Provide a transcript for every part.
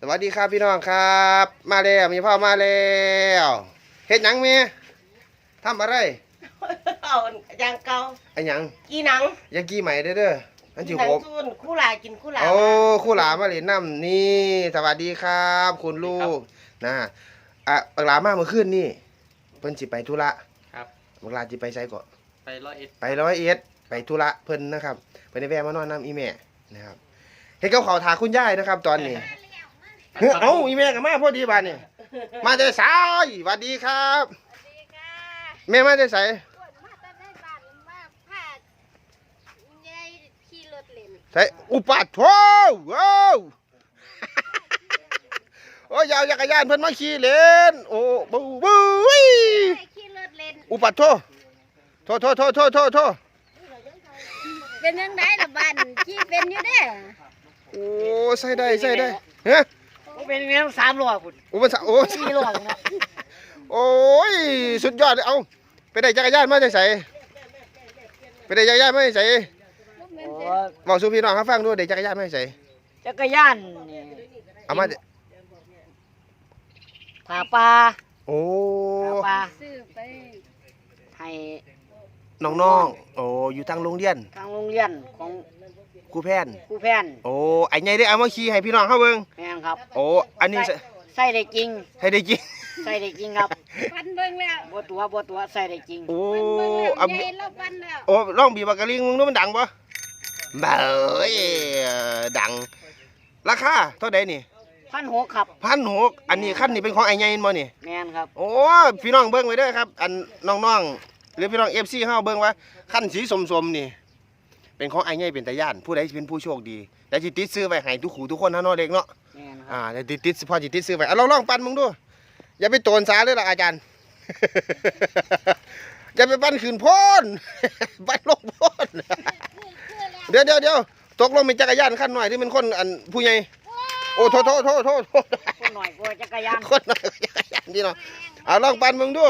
สวัสดีครับพี่น้องครับ มาแล้วมีพ่อมาแล้วเฮ็ดหยังเมียทำอะไรเอาอย่างเก่าไอ้หยังกีหนังอยังกี้ใหม่เด้อเด้ออันกีที่หนัผมซุนคู่หลากินคู่หลาโอ้คู่หลามาเล่นน้ำนี่สวัสดีครับ คุณลูกนะอะบักหลามาเมื่อคืนนี่เพิ่นสิไปธุระครับ บักหลาสิไปไสก่อนไปร้อยเอ็ดไปร้อยเอ็ดไปธุระเพิ่นนะครับเพิ่นได้แวะมานอนน้ำอีแม่นะครับเฮ็ดกับข้าวถาคุณยายนะครับ ตอนนี้ เฮ้ยเอ้าอีแม่ก็มาพอดีบานนี่มาแต่สายสวัสดีครับ ดีค่ะแม่มาแต่ไสปวดมาแต่ได้บ้านมาพายายขี่รถเล่นไสอุปัตโถว้าวโอ้ยอยาวจักรยานเพิ่นมาขี่เล่นโอ้บูบูยยายขี่รถเล่น อุปัตโถโทโทโทโทโทโทเป็นยังไงล่ะบ้านขี่เป็นอยู่เด้อโอ้ใส่ได้ใส่ได้เฮ้ย เป็นเงี้ยสามโลพุ่นอุปสรรคโอ้สี่โลนะโอ้ยสุดยอดเลยเอาไปได้จักรยานมาแต่ไสไปได้จักรยานมาแต่ไสบ่แม่นเด้อบอกสู่พี่น้องเขาฟังด้วยได้จักรยานมาแต่ไสจักรยานนี่เอามาแต่ผ่าปลาโอ้ผ่าปลาซื้อไปให้น้องๆโอ้อยู่ทางโรงเรียน ทางโรงเรียนของ ครูแพนครูแพนโอ้ไอ้ไงได้เอามาขี่ให้พี่น้องเขาเบิ่งแม่นครับโอ้อันนี้ใส่ใส่ได้จริงให้ได้กิน ใส่ได้จริงครับปันเบิ่งแล้วบัตัวบัตัวใส่ได้จริงโอ้ปันเบิ่งแล้วเอายายเราปันแล้วโอ้ลองบีบปากกะลิงมึงดูมันดังปะเบ้ยดัง ราคาเท่าใดนี่พันหกครับพันหกอันนี้ขั้นนี่เป็นของไอ้ไงบ่นี่แม่นครับ โอ้พี่น้องเบิ่งไว้เด้อครับ อันน้องๆหรือพี่น้อง FC เฮาเบิ่งว่าขั้นสีสมๆนี่ เป็นของไอ้ไงเป็นตาย่านผู้ใดสิเป็นผู้โชคดีแต่สิติดซื้อไว้ให้ทุกขู่ทุกคนนะเนาะเด็กเนาะแม่นคอ่ารับเดี๋ยวติดติดพอจิติดซื้อไปเอาลองลองปั่นมึงดูอย่าไปโตนสาเลยล่ะอาจารย์ อย่าไปปั่นขืนโพ่น ปั่นลงโพ่น เดี๋ยวเดี๋ยวเดี๋ยวตกลงเป็นจักรยานขั้นหน่อยที่เป็นคนอันผู้ใหญ่โอ้โทษโทษโทษโทษโทษ คนหน่อยกว่าจักรยาน คนหน่อยจักรยานนี่เนาะเอาลองปั่นมึงดู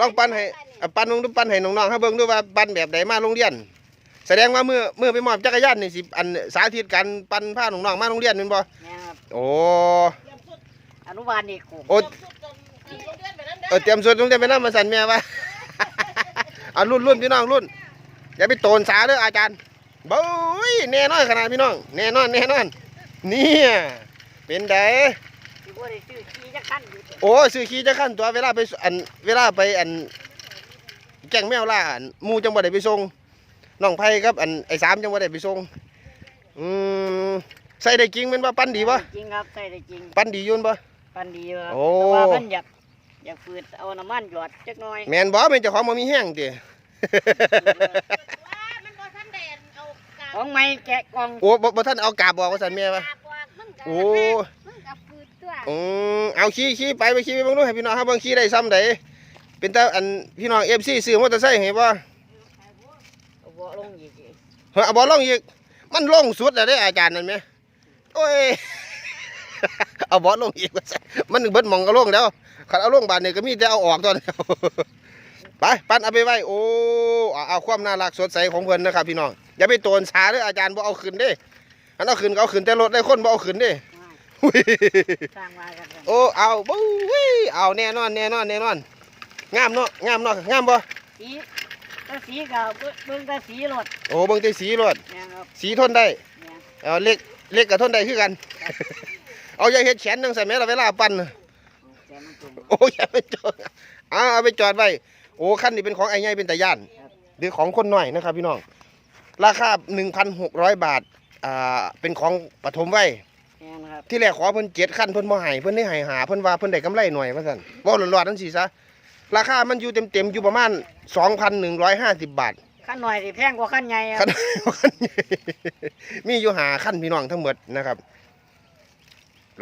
ลองปั่นให้อะปั่นมึงดูปั่นให้น้องๆให้เบิ่งดูว่าปั่นแบบไหนมาโรงเรียน แสดงว่าเมื่อเมื่อไปมอบจักรยานนี่สิอันสาธิตการปั่นพาน้องๆมาโรงเรียนแม่นบ่แม่นครับโอ้อนุบาลนี่ครูโอ้เออเตรียมส่วนตรงเตรียมไปน้ำมาสั่นแม่วะเอารุ่นรุ่นพี่น้องรุ่นอย่าไปโตนสาเด้ออาจารย์บุ้ยแน่นอนขนาดพี่น้องแน่นอนแน่นอนเนี่ยเป็นไดที่บ่ได้ซื้อขี่จักคันอยู่โอ้ซื้อขี้จะขั้นตัวเวลาไปอันเวลาไปอันแก่งแมวล่าอันหมูจังบ่ได้ไปส่ง น้องไผ่ครับอันไอ้สามจังบ่ได้ไปส่งอืมใส่ได้จริงแมันว่าปั้นดีปะจริงครับใส่ได้จริงปั้นดีอยุ่นปะปันดีอยู่ครับโอ้แต่ว่าเพิ่นอยากอยากฝืดเอาน้ำมันหยอดจักหน่อยแมนบ่เป็นเจ้าของบ่มีแห้งติว่ามันบ่ทันได้เอากาบของไม้แกะกล่องโอ้บ่บ่ท่านเอากาบบอกว่าสันแม่ปะกาบออกมันก็โอ้มันก็ฟืดตัวอืมเอาขี่ขี่ไปไปขี่ไปเบิ่งดูให้พี่น้องเฮาเบิ่งขี่ได้ซ้ำใดเป็นตาอันพี่น้อง FC ซื้อมอเตอร์ไซค์ให้บ่เอาเบาะลงอีก เฮ้ยเอาบ่ลงอีก มันลงสุดแล้วเด้อาจารย์นั่นแหมโอ้ย เอาบ่ลงอีกว่าซั่นมันเบิดหม่องก็ลงแล้วคันเอาลงบาดนี้ก็มีแต่เอาออกตอนเดียวไปปั้นเอาไปไว้โอ้เอาเอาความน่ารักสดใสของเพิ่นนะครับพี่น้องอย่าไปโตนสาเด้ออาจารย์บ่เอาขึ้นเด้อันเอาขึ้นก็เอาขึ้นแต่รถได้คนบ่เอาขึ้นเด้อุ้ยสร้างมากันโอ้เอาบู้ยเอาแน่นอนแน่นอนแน่นอนงามเนาะงามเนาะงามบ่สี ตาสีกับเบิ่งตาสีรถโอ้เบิ่งแต่สีรถเนี่ยครับสีทนได้เนี่ยเอาเล็กเล็กกับทนได้คือกัน เอาอย่าเฮ็ดแขนจังซั่นแหม่ล่ะเวลาปั่นน่ะแต่มันตุ่มโอ้อย่าไปจอดเอาเอาไปจอดไว้โอ้คันนี้เป็นของไอ้ใหญ่เป็นตาย่าน หรือของคนน้อยนะครับพี่น้อง ราคา 1,600 บาท อ่า เป็นของปฐมไว้ เนี่ยนะครับที่แรกขอเพิ่นเจ็ดขั้นเพิ่นบ่ให้เพิ่นได้ให้หาเพิ่นว่าเพิ่นได้กำไรหน่อยว่าซั่นเว้าหลอดๆนั่นสิซะ ราคามันอยู่เต็มๆอยู่ประมาณ2,150บาทขั้นหน่อยสิแพงกว่าขั้นใหญ่คคัรับนคันใหญ่มีอยู่หาขั้นพี่น้องทั้งหมดนะครับ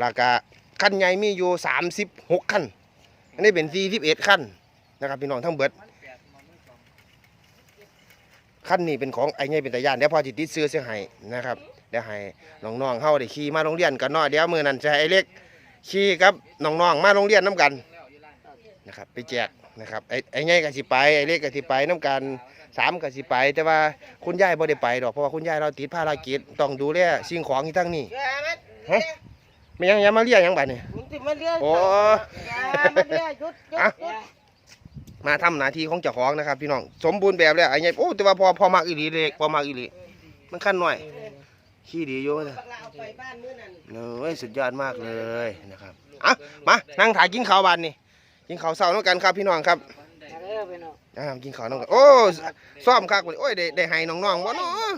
ราคาขั้นใหญ่มีอยู่36ขั้น อันนี้เป็น41ขั้นนะครับ พี่น้องทั้งเบิดขั้นนี้เป็นของไอ้ใหญ่เป็นตาย่านเดี๋ยวพอสิติดเสื้อเสียให้นะครับเดี๋ยวให้น้องๆเฮาได้ขี่มาโรงเรียนกันเนาะเดี๋ยวมื้อนั้นจะให้ไอ้เล็กขี่กับน้องๆมาโรงเรียนน้กัน นะครับไปแจกนะครับไอ้ไอ้ไงก็สิไปไอ้เล็กก็สิไปน้กันสามก็สิไป แต่ว่าคุณยายบ่ได้ไปดอกเพราะว่าคุณยายเราติดภารกิจต้องดูแลสิ่งของที่ทั้งนี้ฮะไม่ยังยังมาเรียกยังบัดนี่มึงสิมาเรียกโอ้อย่ามาเรียกหยุดหยุดอะหยุดมาทำหน้าที่ของเจ้าของนะครับพี่น้องสมบูรณ์แบบแล้วไอ้ไงโอ้แต่ว่าพอพอมากอีหลีเด็กพอมากอีหลีมันขั้นหน่อยขี้ดีอยู่นะบักลาเอาไปบ้านมื้อนั้นเอ้ยสุดยอดมากเลยนะครับอะมานั่งถ่ายกินข้าวบันนี่ กินข้าวเช้าด้วยกันครับพี่น้องครับมาเด้อพี่น้องอ่ากินข้าวน้องกันโอ้ซ้อมคักเลยโอ้ยได้ได้ให้น้องๆบ่เนาะ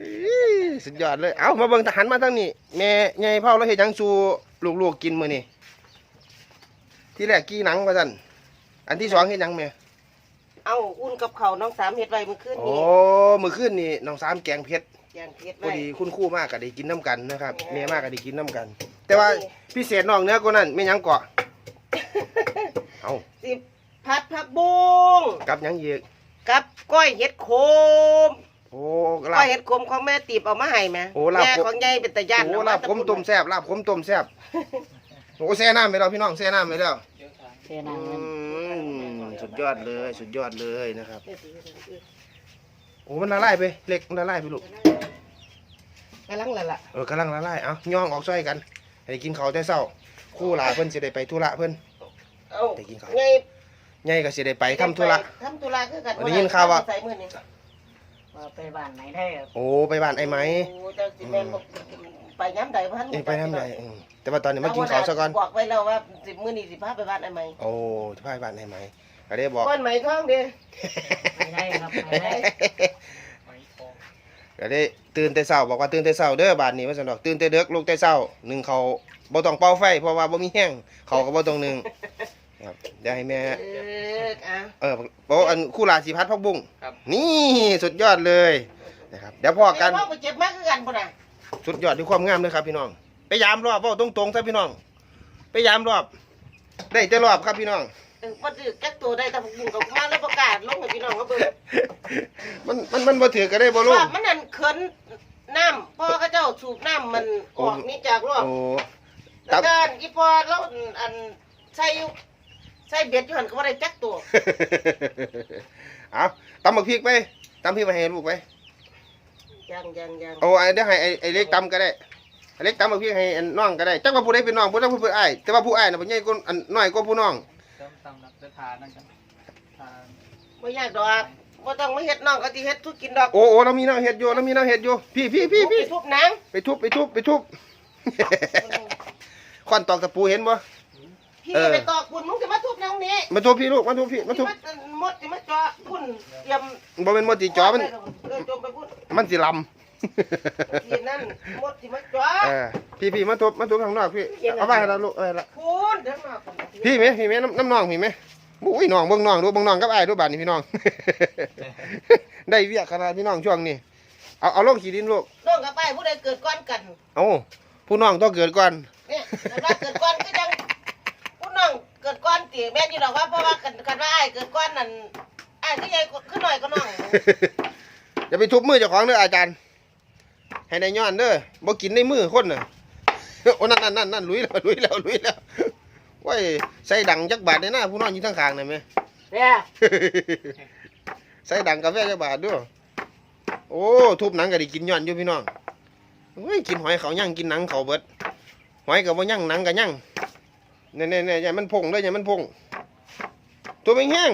อี้สุดยอดเลย เอามาเบิ่งทหารมาทางนี้แม่ใหญ่เผาแล้วเฮ็ดหยังสู่ลูกๆกินมื้อนี้ที่แรกกี้หนังว่าซั่นอันที่สองเฮ็ดหยังแม่เอาอุ่นกับข้าวน้องสามเฮ็ดไว้มื้อคืนโอ้นี้มื้อคืนนี่น้องสามแกงเผ็ดแกงเฮ็ดพอไว้ดีคุณครู่มากก็ได้กินน้ำกันนะครับแม่มากก็ได้กินน้ำกัน แต่ว่าพิเศษน้องเนื้อกว่านั้นแม่หยังเกาะ เอาสิผัดผักบุ้งกับหยังอีกกับก้อยเห็ดโคมโอ้ก้ลาอยบเห็ดโคมของแม่ตีบเอามาให้แม่โอ้ลาบ แม่ของยายเป็นตาย่านโอ้ลาบขมต้มแซ่บลาบขมต้มแซ่บโอ้แซ่น้ำไปแล้วพี่น้องแซ่น้ำไปแล้วเท่อืนั้นมสุดยอดเลยสุดยอดเลยนะครับโอ้มันละลายไปเล็กมันละลายไปลูกกำลังละล่ะเออกำลังละลายเอาย่องออกซ้อยกัน ให้กินข้าวแต่เช้าครู่หลาเพิ่นสิได้ไปธุระเพิ่น เอาได้กินข้าว ไงใหญ่ก็สิได้ไปทำธุระ ทำธุระคือกันได้ยินข่าวว่า ใส่มื้อนี้ว่าไปบ้านไหนได้ครับโอ้ไปบ้านไอ้ไหมโอ้เจ้าสิแม่นบ่ไปย้ำใดพันเอ้ยไปทำไรอืมแต่ว่าตอนนี้มากินข้าวซะก่อน บอกไว้แล้วว่าสิมื้อนี้สิพาไปบ้านไอ้ไหมโอ้จะพาไปบ้านไอ้ไหมก็ได้บอก ก้อนไหมท้องเด้ไม่ได้ครับไม่ได้ไปทองก็ได้ ตื่นแต่เช้าบอกว่าตื่นแต่เช้าเด้อบ้านนี้ว่าซั่นดอกตื่นแต่ดึกลุกแต่เช้าหนึ่งเขาวบ่ต้องเป่าไฟ เพราะว่าบ่มีแห้งเขาวก็บ่ต้องนึ่งครับเดี๋ยวให้แม่ เอออะเออบอกอันคู่ลาสีพัดพักบุ้งนี่สุดยอดเลยนะครับเดี๋ยวพ่อกันเดี๋ยวพ่อไปเจ็บมากคือกันพุ่นน่ะสุดยอดด้วยความงามเลยครับพี่น้อง ไปยามรอบเว่าตรงๆซะพี่น้อง ไปยามรอบ ได้แต่รอบครับพี่น้องเออ บ่ถือแก้ตัวได้แต่ผมกับมาแล้วประกาศลงให้พี่น้องเขาเบิ่งมันมันมันบ่ถือก็ได้บ่ลูกว่ามันนั่นเขินน้ำพ่อเขาเจ้าสูบน้ำมันออกนี่จากรอบโอ้แล้วก็อีพ่อเราอันใส่อยู่ใส่เบ็ดอยู่หั่นก็บ่ได้จักตัวเอาตำบักพริกไปตำพริกมาให้ลูกไปยังยังยังเอาไอ้เดี๋ยวให้ไอ้ไอ้เล็กตำก็ได้ไอ้เล็กตำบักพริกให้อันน้องก็ได้จักว่าผู้ใดเป็นน้องบ่ต้องผู้เป็นอ้ายแต่ว่าผู้อ้ายน่ะบ่ใหญ่กว่าอันน้อยกว่าผู้น้องเติมตำนักเดินทานนั่นกันทานบ่ยากดอกบ่ต้องมาเฮ็ดน้องก็สิเฮ็ดทุกกินดอกโอ้โอ้เรามีน้ำเห็ดอยู่เรามีน้ำเห็ดอยู่พี่พี่พี่พี่ไปทุบหนังไปทุบไปทุบไปทุบ ควันตอกตะปูเห็นบ่พี่เออไปตอกคุณมึงจะมาทุบหนังนี้มาทุบพี่ลูกมาทุบพี่มาทุบสิมดสิมาเจาะพุ่นเตรียมบ่เป็นมดจีจอมันเออจมไปพุ่นมันสิล ทีนั่นมดสิมาเจาะำเออพี่พี่มาทุบมาทุบข้างนอกพี่เอาไปให้เราลูกเออละพุ่นเดี๋ยวมาพุ่นพี่ไหมพี่ไหมน้ำน้ำน้องพี่ไหมอุ้ยน้องเบิ่งน้องดูเบิ่งน้องกับอ้ายดูบาดนี่พี่น้อง ได้เวียกขนาดพี่น้องช่วงนี้เอาเอาลงขี้ดินลูกน้องกับไปผู้ใดเกิดก่อนกันเอาผู้น้องต้องเกิดก่อนเนี่ยแต่ว่าเกิดก่อนก็ยังผู้น้องเกิดก่อนตีแม่นอยู่ดอกว่าเพราะว่ากันกันว่าอ้ายเกิดก่อนนั่นอ้ายคือใหญ่ขึ้นหน่อยก็น้องอย่าไปทุบมือเจ้าของเด้ออาจารย์ ให้นายย้อนเด้อบ่กินในมือคนน่ะโอ้นั่นนั่นนั่นนั่นลุยแล้วลุยแล้วลุยแล้วไว้ใส่ดังจักบาทในหน้าผู้นอนอยู่ทางข้างนั่นไหมเนี่ยใส่ดังกาแฟจักบาทด้วยโอ้ทุบหนังก็ได้กินย้อนอยู่พี่น้องเฮ้ยกินหอยเขาย่างกินหนังเขาเบิดหอยก็บ่ย่างหนังก็ย่างเนี่ยเนี่ยเนี่ยอย่ามันพงเด้ออย่ามันพงตัวไม่แห้ง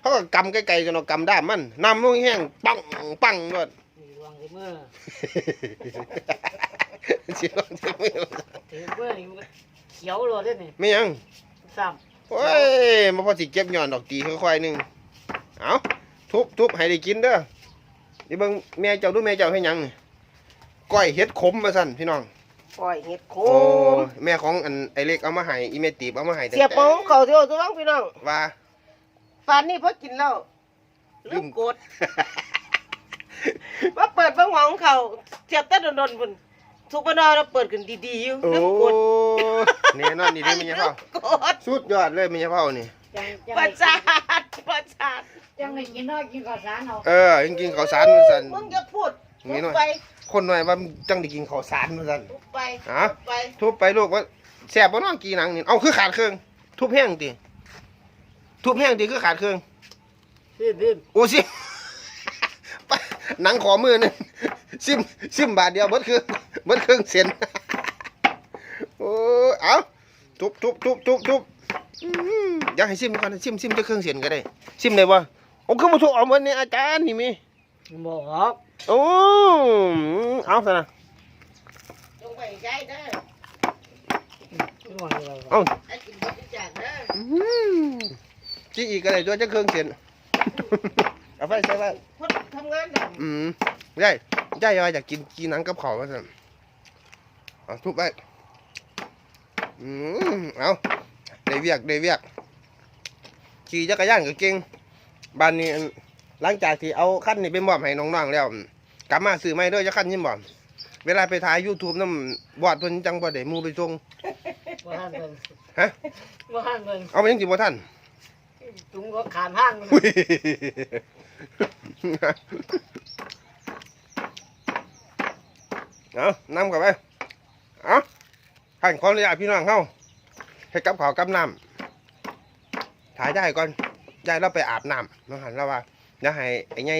เขาก็กำไกลๆกันเอากำด้ามมันนำมันแห้งปังปังด้วย มีรวงที่มือเสียงเสียงไม่ถือมือนี่มันเขียวเลยได้นี่ไม่ยังซ้โอ้ยมาพอสิเก็บหย่อนดอกตีค่อยๆหนึงเอาทุบทุบให้ได้กินเด้อนี่เบิ่งแม่เจ้าดูแม่เจ้าให้หยังนี่ก้อยเฮ็ดขมมาสั่นพี่น้องปล่อยเห็ดโคโอ้มแม่ของอันไอเล็กเอามาให้อีเมตีบเอามาให้ตั้งเสียบแต่ปองเขาเที่ยวตัวน้องพี่น้องว่า ปานนี้พอกินแล้วลืมกด ว่าเปิดเบิ่งหมองเขาเสียบแต่โดนๆพุ่นทุกบนอเราเปิดกันดีๆอยู่โอ้ลืมกดแน่นอนนี่เด้อแม่ยาเผากดสุดยอดเลยแม่ยาเผานี่ำยังยังประสาทประสาทยังไม่กินน้อยกินข้าวสารเอาเออจริงๆข้าวสารมันสั่น มึงอย่าพูดนี่ทุหน่อยบไปคนหน่อยว่าจังได้กินข้าวสารมันสั่น ทุบไปฮะ ทุบไปทุบไปลูกว่าแซ่บบ่เน้องกี่หนังนี่เอาคือขาดเครื่อง ทุบแห้งติทุบแห้งติคือขาดเครื่อง พี่พี่โอ้สิ หนังขอมือหนึงซิมซิมบาทเดียวเบิดคือเบิดเครื่องเสียนโอ้เอาทุบทุบทุบทุบทุบอื้อหืออยากให้ซิมก่อนนะซิมซิมจะเครื่องเสียนก็ได้ ซิมได้บ่โอ้คือบ่ถูกเอาหมดนี่อาจารย์นี่มีบอกโอ้เอาซะนะจงไปใจเด้อไม่ไหวแล้วเอาไอ้กินบ่ได้จากเด้ออื้อหือจี้อีกก็ได้ตัวจะเครื่องเสียนเอาไปใส่ไว้คน ทำงานดำอืมได้ได้ว่าอยากกินกินหนังกับข้าวมาสั่นเอาทุบไปอืมเอาได้เวียกได้เวียกขี่จักรยานก็เก่งบ้านนี้อั่นหลังจากที่เอาขั้นนี่ไปมอบให้น้องๆแล้วอืมกลับมาซื้อไม่ด้วยจะขั้นยิ่มบ่เวลาไปถ่าย YouTube น้ำบอดเพิ่นจังบ่ได้หมูไปส่งว่าห้างเงินฮะว่าห้างเงินเอาไปยังสิบ่ทันจุงก็ขานห้างอุ้ย เอานำกลับไปเอาให้ขออนุญาตพี่น้องเข้าให้กับข้าวกับน้ำถ่ายได้ก่อนยายเราไปอาบน้ำน้องหันเราว่าเดี๋ยวให้ไอ้ไง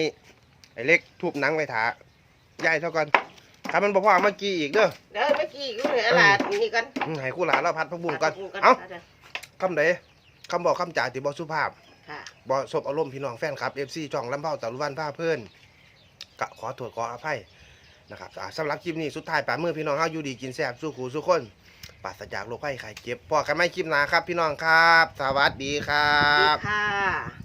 ไอ้เล็กทุบหนังไปถายายเท่ากันถ้ามันบ่พอเมื่อกี้อีกเด้อเด้อเมื่อกี้อยู่ในตลาดนี่กันอืมให้คู่หลานเราพัดพักบุ้งก่อน เอาเอาคำใดคำบอกคำจ่าที่บ่สุภาพ ค่ะ บ่สบอารมณ์พี่น้องแฟนครับ FC ช่องลำเผาตะลุวันผ้าเพื่อนก็ขอโทษขออภัยนะครับอ่าสำหรับคลิปนี้สุดท้ายป่ามือพี่น้องเฮาอยู่ดีกินแซ่บสู้ขู่สู้คนปราศจากโรคภัยไข้เจ็บพอกันไม่คลิปหน้าครับพี่น้องครับ สวัสดีครัดีบ ค่ะ